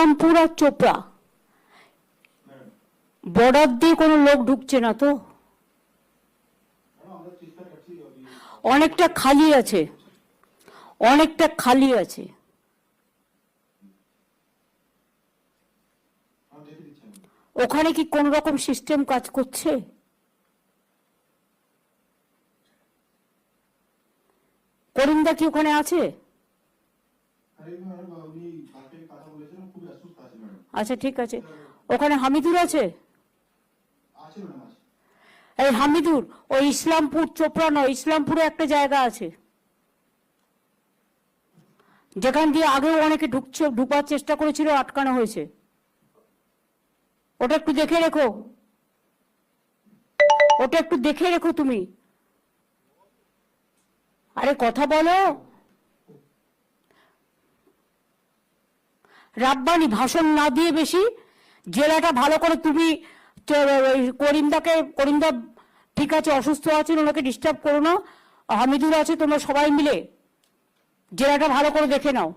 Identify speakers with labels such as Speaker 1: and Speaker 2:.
Speaker 1: ইসলামপুর আর Chopra. Border দিয়ে কোনো লোক ঢুকছে না তো? অনেকটা খালি আছে। অনেকটা খালি আছে। ওখানে কি কোন রকম সিস্টেম কাজ করছে? করিমদা কি ওখানে আছে
Speaker 2: আরে ম্যাডাম উনি কালকে কথা বলেছিলেন খুবই অসুস্থ আছে ম্যাডাম
Speaker 1: আচ্ছা ঠিক আছে। ওখানে হামিদুর আছে? এই হামিদুর ওই ইসলামপুর চোপড়া নয় ইসলামপুরে একটা জায়গা আছে। যেখান দিয়ে আগেও অনেকে ঢুকছে ঢুকার চেষ্টা করেছিল আটকানো হয়েছে। ওটা একটু দেখে রেখো। ওটা একটু দেখে রেখো তুমি। আরে কথা বলো। রাব্বানি ভাষণ না দিয়ে বেশি জেলাটা ভালো করে তুমি করিমদাকে, করিমদা ঠিক আছে, অসুস্থ আছেন ওনাকে ডিস্টার্ব করো না। হামিদুর আছে, তোমরা সবাই মিলে জেলাটা ভালো করে দেখে নাও।